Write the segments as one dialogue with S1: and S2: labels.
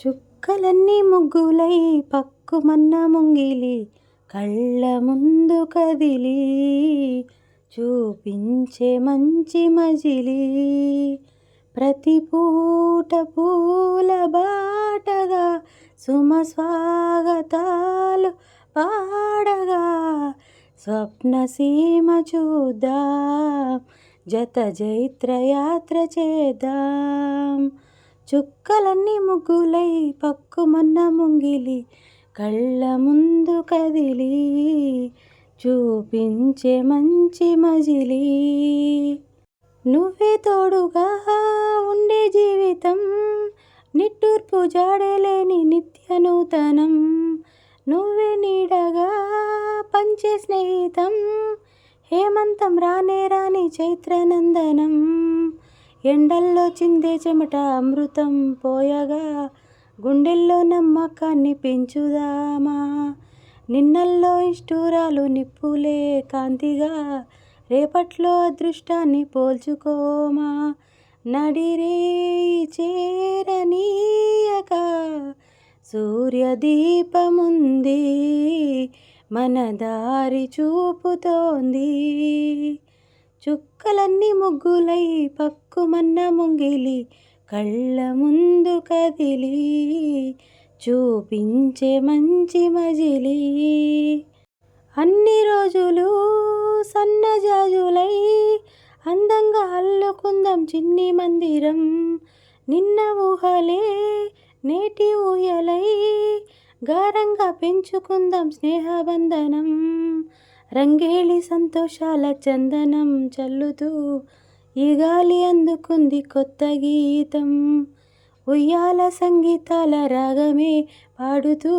S1: చుక్కలన్నీ ముగ్గులై పక్కుమన్న ముంగిలి కళ్ళ ముందు కదిలి చూపించే మంచి మజిలి. ప్రతి పూట పూల బాటగా సుమ స్వాగతాలు పాడగా స్వప్న సీమ చూద్దాం జత జైత్ర యాత్ర చేద్దాం. చుక్కలన్నీ ముగ్గులై పక్కుమన్న ముంగిలి కళ్ళ ముందు కదిలి చూపించే మంచి మజిలి. నువ్వే తోడుగా ఉండే జీవితం నిట్టూర్పు జాడలేని నిత్య నూతనం నువ్వే నీడగా పంచే స్నేహితం హేమంతం రానే రాని చైత్రనందనం. ఎండల్లో చిందే చెమట అమృతం పోయగా. గుండెల్లో నమ్మకాన్ని పెంచుదామా. నిన్నల్లో ఇష్టూరాలు నిప్పులే కాంతిగా. రేపట్లో అదృష్టాన్ని పోల్చుకోమా. నడిరే చేరనీయక సూర్యదీపముంది మన దారి చూపుతోంది. చుక్కలన్నీ ముగ్గులై పక్కుమన్న ముంగిలి కళ్ళ ముందు కదిలి చూపించే మంచి మజిలి. అన్ని రోజులు సన్నజాజులై అందంగా అల్లుకుందాం చిన్ని మందిరం. నిన్న ఊహలే నేటి ఊయలై గారంగా పెంచుకుందాం స్నేహబంధనం రంగేళి సంతోషాల చందనం చల్లుతూ ఈ గాలి అందుకుంది కొత్త గీతం. ఉయ్యాల సంగీతాల రాగమే పాడుతూ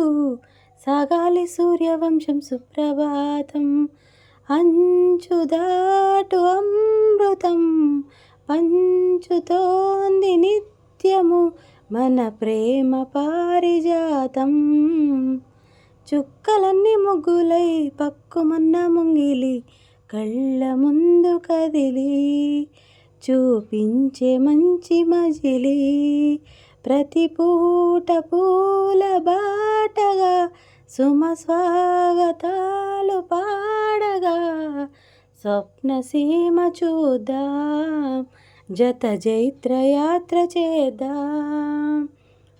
S1: సాగాలి సూర్యవంశం సుప్రభాతం. అంచుదాటు అమృతం పంచుతోంది నిత్యము మన ప్రేమ పారిజాతం. చుక్కలన్నీ ముగ్గులై పక్కుమన్న ముంగిలి కళ్ళ ముందు కదిలి చూపించే మంచి మజిలి ప్రతి పూట పూల బాటగా సుమస్వాగతాలు పాడగా స్వప్న సీమ చూద్దాం జత జైత్రయాత్ర చేద్దాం.